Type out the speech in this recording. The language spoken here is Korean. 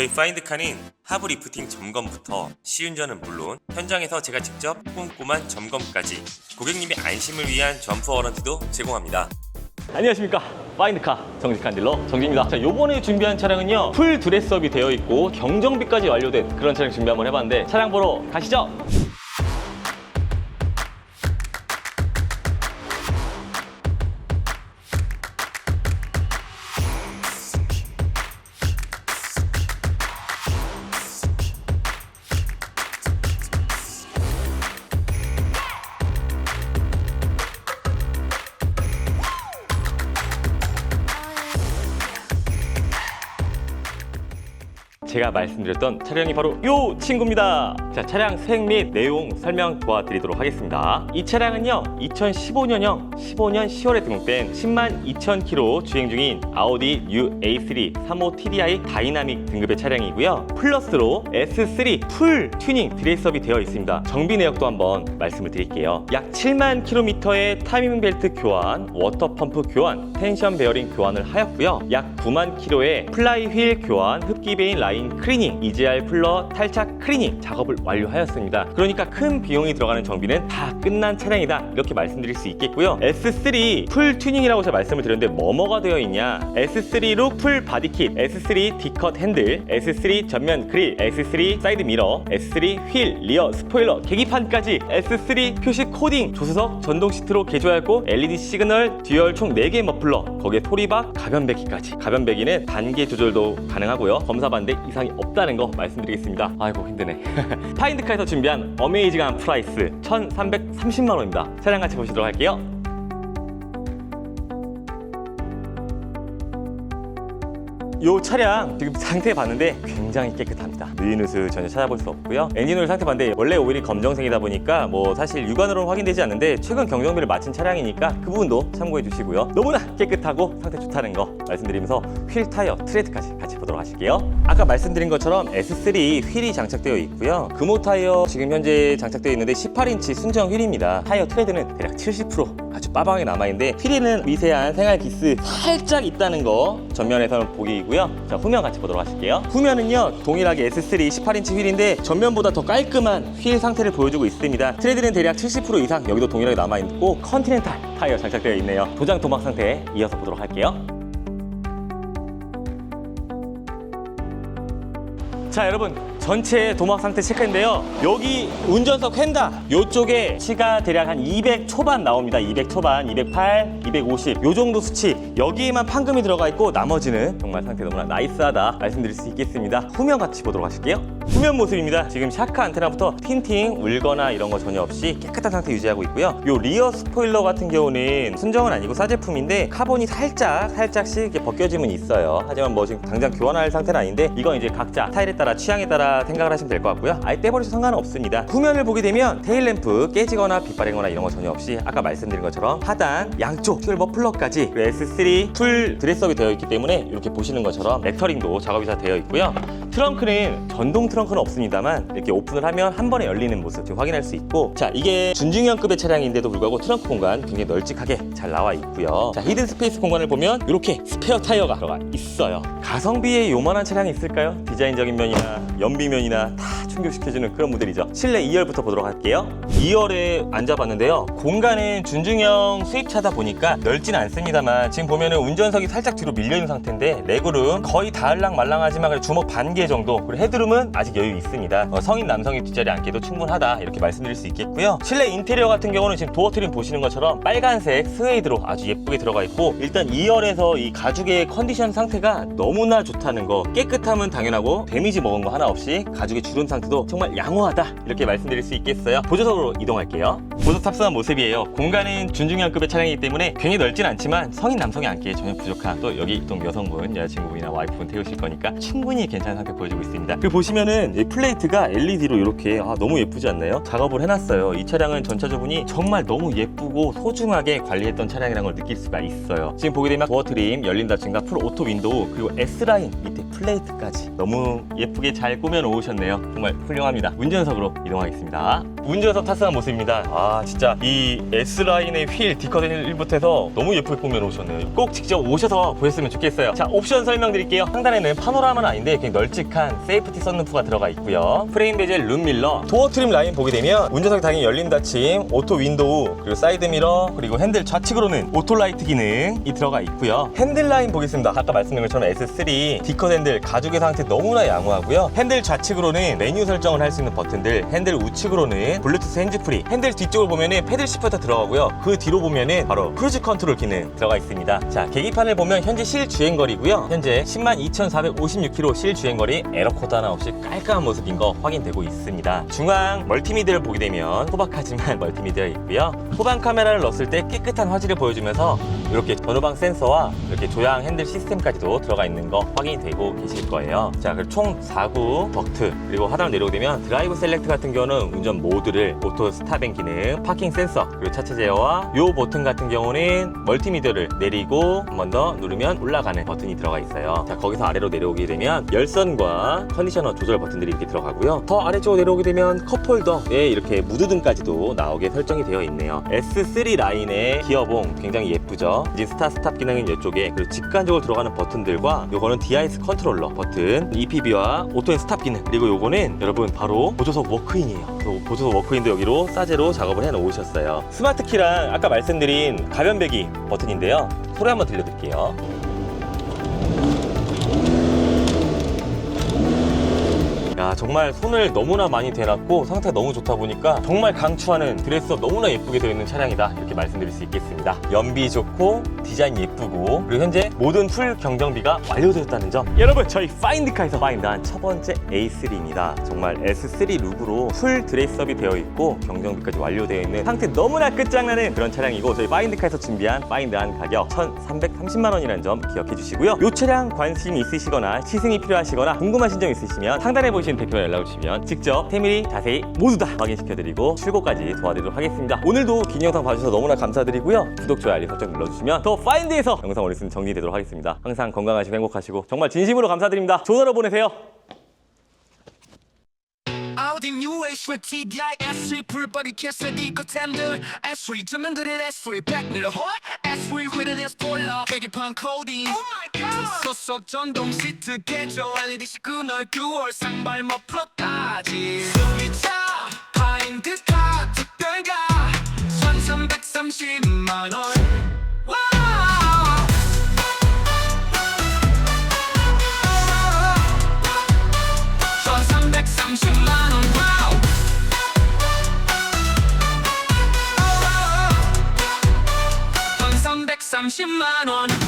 저희 파인드카는 하부 리프팅 점검부터 시운전은 물론 현장에서 제가 직접 꼼꼼한 점검까지 고객님의 안심을 위한 점프 워런티도 제공합니다. 안녕하십니까. 파인드카 정직한 딜러 정지입니다. 자 요번에 준비한 차량은요 풀 드레스업이 되어 있고 경정비까지 완료된 그런 차량 준비 한번 해봤는데 차량 보러 가시죠 제가 말씀드렸던 차량이 바로 요 친구입니다. 자, 차량 색및 내용 설명 도와드리도록 하겠습니다. 이 차량은요, 2015년형 15년 10월에 등록된 10만 2천 킬로 주행 중인 아우디 뉴 A3 35 TDI 다이나믹 등급의 차량이고요. 플러스로 S3 풀 튜닝 드레스업이 되어 있습니다. 정비 내역도 한번 말씀을 드릴게요. 약 7만 킬로미터의 타이밍 벨트 교환, 워터 펌프 교환, 텐션 베어링 교환을 하였고요. 약 9만 킬로의 플라이 휠 교환, 흡기 베인 라인 클리닝, EGR 풀러 탈착 클리닝 작업을 완료하였습니다. 그러니까 큰 비용이 들어가는 정비는 다 끝난 차량이다. 이렇게 말씀드릴 수 있겠고요. S3 풀 튜닝이라고 제가 말씀을 드렸는데 뭐뭐가 되어 있냐? S3 룩풀 바디킷, S3 D컷 핸들, S3 전면 그릴, S3 사이드 미러, S3 휠, 리어 스포일러, 계기판까지 S3 표식 코딩, 조수석 전동 시트로 개조하였고 LED 시그널, 듀얼 총 4개 머플러, 거기에 소리박, 가변 배기까지. 가변 배기는 단계 조절도 가능하고요. 검사 반대 이상이 없다는 거 말씀드리겠습니다. 아이고 힘드네. 파인드카에서 준비한 어메이징한 프라이스 1,330만 원입니다. 차량 같이 보시도록 할게요. 이 차량 지금 상태 봤는데 굉장히 깨끗합니다. 느슨느스 전혀 찾아볼 수 없고요. 엔진오일 상태 봤는데 원래 오일이 검정색이다 보니까 뭐 사실 육안으로는 확인되지 않는데 최근 경정비를 마친 차량이니까 그 부분도 참고해 주시고요. 너무나 깨끗하고 상태 좋다는 거 말씀드리면서 휠 타이어 트레드까지 같이 보도록 하실게요. 아까 말씀드린 것처럼 S3 휠이 장착되어 있고요. 금호 타이어 지금 현재 장착되어 있는데 18인치 순정 휠입니다. 타이어 트레드는 대략 70% 아주 빠방하게 남아있는데 휠에는 미세한 생활 기스 살짝 있다는 거 전면에서는 보기 이고요. 자 후면 같이 보도록 하실게요. 후면은요 동일하게 S3 18인치 휠인데 전면보다 더 깔끔한 휠 상태를 보여주고 있습니다. 트레드는 대략 70% 이상 여기도 동일하게 남아있고 컨티넨탈 타이어 장착되어 있네요. 도장 도막 상태 이어서 보도록 할게요. 자 여러분 전체 도막 상태 체크인데요. 여기 운전석 휀다. 요쪽에 치가 대략 한 200 초반 나옵니다. 200 초반 208 250 요 정도 수치. 여기에만 판금이 들어가 있고 나머지는 정말 상태 너무나 나이스하다 말씀드릴 수 있겠습니다. 후면 같이 보도록 하실게요. 후면 모습입니다. 지금 샤크 안테나부터 틴팅 울거나 이런 거 전혀 없이 깨끗한 상태 유지하고 있고요. 요 리어 스포일러 같은 경우는 순정은 아니고 싸제품인데 카본이 살짝 살짝씩 벗겨짐은 있어요. 하지만 뭐 지금 당장 교환할 상태는 아닌데 이건 이제 각자 스타일에 따라 취향에 따라 생각을 하시면 될 것 같고요. 아예 떼버려도 상관은 없습니다. 후면을 보게 되면 테일램프 깨지거나 빛바래거나 이런 거 전혀 없이 아까 말씀드린 것처럼 하단 양쪽 술 머플러까지 그리고 S3 풀 드레스업이 되어 있기 때문에 이렇게 보시는 것처럼 레터링도 작업이 다 되어 있고요 트렁크는 전동 트렁크는 없습니다만 이렇게 오픈을 하면 한 번에 열리는 모습 지금 확인할 수 있고 자 이게 준중형급의 차량인데도 불구하고 트렁크 공간 굉장히 널찍하게 잘 나와 있고요. 자 히든 스페이스 공간을 보면 이렇게 스페어 타이어가 들어가 있어요. 가성비에 요만한 차량이 있을까요? 디자인적인 면이나 연비면이나 다 충족시켜주는 그런 모델이죠. 실내 2열부터 보도록 할게요. 2열에 앉아봤는데요. 공간은 준중형 수입차다 보니까 넓진 않습니다만 지금 보면은 운전석이 살짝 뒤로 밀려있는 상태인데 레그룸 거의 닿을랑 말랑하지만 그래도 주먹 반개 정도. 그리고 헤드룸은 아직 여유 있습니다. 어, 성인 남성이 뒷자리에 앉기도 충분하다. 이렇게 말씀드릴 수 있겠고요. 실내 인테리어 같은 경우는 지금 도어 트림 보시는 것처럼 빨간색 스웨이드로 아주 예쁘게 들어가 있고 일단 2열에서 이 가죽의 컨디션 상태가 너무나 좋다는 거 깨끗함은 당연하고 데미지 먹은 거 하나 없이 가죽의 주름 상태도 정말 양호하다. 이렇게 말씀드릴 수 있겠어요. 보조석으로 이동할게요. 보조 탑승한 모습이에요. 공간은 준중형급의 차량이기 때문에 굉장히 넓진 않지만 성인 남성이 앉기에 전혀 부족한 또 여기 또 여성분 여자친구분이나 와이프분 태우실 거니까 충분히 괜찮은 상태 보여주고 있습니다. 그리고 보시면은 이 플레이트가 LED로 이렇게 아, 너무 예쁘지 않나요? 작업을 해놨어요. 이 차량은 전차주분이 정말 너무 예쁘고 소중하게 관리했던 차량이라는 걸 느낄 수가 있어요. 지금 보게 되면 도어 트림 열린 닫힘과 풀 오토 윈도우 그리고 S라인 밑에 플레이트까지 너무 예쁘게 잘 꾸며 놓으셨네요. 정말 훌륭합니다. 운전석으로 이동하겠습니다. 운전석 탑승한 모습입니다. 아 진짜 이 S 라인의 휠 디커드 휠부터 해서 너무 예쁘게 꾸며 놓으셨네요. 꼭 직접 오셔서 보셨으면 좋겠어요. 자 옵션 설명드릴게요. 상단에는 파노라마는 아닌데 굉장히 널찍한 세이프티 썬루프가 들어가 있고요. 프레임 베젤 룸 밀러, 도어 트림 라인 보게 되면 운전석이 당연히 열림 닫힘, 오토 윈도우, 그리고 사이드 미러, 그리고 핸들 좌측으로는 오토 라이트 기능이 들어가 있고요. 핸들 라인 보겠습니다. 아까 말씀드린 것처럼 S3 디컷 핸들 가죽의 상태 너무나 양호하고요. 핸들 좌측으로는 메뉴 설정을 할 수 있는 버튼들, 핸들 우측으로는 블루투스 핸즈프리, 핸들 뒤쪽을 보면은 패들 시프터 들어가고요. 그 뒤로 보면은 바로 크루즈 컨트롤 기능 들어가 있습니다. 자, 계기판을 보면 현재 실 주행거리고요. 현재 102,456km 실 주행거리 에러 코드 하나 없이 깔끔한 모습인 거 확인되고 있습니다. 중앙 멀티미디어를 보게 되면 소박하지만 멀티미디어 있고요. 후방 카메라를 넣었을 때 깨끗한 화질을 보여주면서 이렇게 전후방 센서와 이렇게 조향 핸들 시스템까지도 들어가 있는 거 확인이 되고 계실 거예요. 자, 그리고 총 4구 덕트 그리고 하단을 내려오게 되면 드라이브 셀렉트 같은 경우는 운전 모드를 오토 스탑앤 기능, 파킹 센서 그리고 차체 제어와 요 버튼 같은 경우는 멀티미디어를 내리고 한 번 더 누르면 올라가는 버튼이 들어가 있어요. 자, 거기서 아래로 내려오게 되면 열선과 컨디셔너 조절 버튼들이 이렇게 들어가고요. 더 아래쪽으로 내려오게 되면 컵홀더에 이렇게 무드등까지도 나오게 설정이 되어 있네요. S3 라인의 기어봉 굉장히 예쁘죠. 이제 스타 스탑 기능은 이쪽에 그리고 직관적으로 들어가는 버튼들과 요거는 DIS 컨트롤러 버튼, EPB와 오토 앤 스탑 기능 그리고 요거는 여러분 바로 보조석 워크인이에요. 보조석 워크인도 여기로 싸제로 작업을 해 놓으셨어요. 스마트 키랑 아까 말씀드린 가변 배기 버튼인데요. 소리 한번 들려드릴게요. 야 정말 손을 너무나 많이 대놨고 상태가 너무 좋다 보니까 정말 강추하는 드레스업 너무나 예쁘게 되어 있는 차량이다. 이렇게 말씀드릴 수 있겠습니다. 연비 좋고 디자인 예쁘고 그리고 현재 모든 풀 경정비가 완료되었다는 점. 여러분 저희 파인드카에서 파인드한 첫 번째 A3입니다. 정말 S3 룩으로 풀 드레스업이 되어 있고 경정비까지 완료되어 있는 상태 너무나 끝장나는 그런 차량이고 저희 파인드카에서 준비한 파인드한 가격 1,330만 원이라는 점 기억해 주시고요. 이 차량 관심 있으시거나 시승이 필요하시거나 궁금하신 점 있으시면 상단에 보이시는 대표에 연락 주시면 직접 세밀히 자세히 모두 다 확인시켜드리고 출고까지 도와드리도록 하겠습니다. 오늘도 긴 영상 봐주셔서 너무나 감사드리고요. 구독, 좋아요, 알림 설정 눌러주시면 더 파인드에서 영상 올렸으면 정리되도록 하겠습니다. 항상 건강하시고 행복하시고 정말 진심으로 감사드립니다. 하루 보내세요. Audi New Age with TDI S3 풀버리 캐스디 커텐들 S3 주문들의 S3 백밀러 홀 S3 with S 폴러 계기판 코딩 Oh my god. 소속 전동 시트 개조 LED 시그널 9월 상발 머플러까지 천삼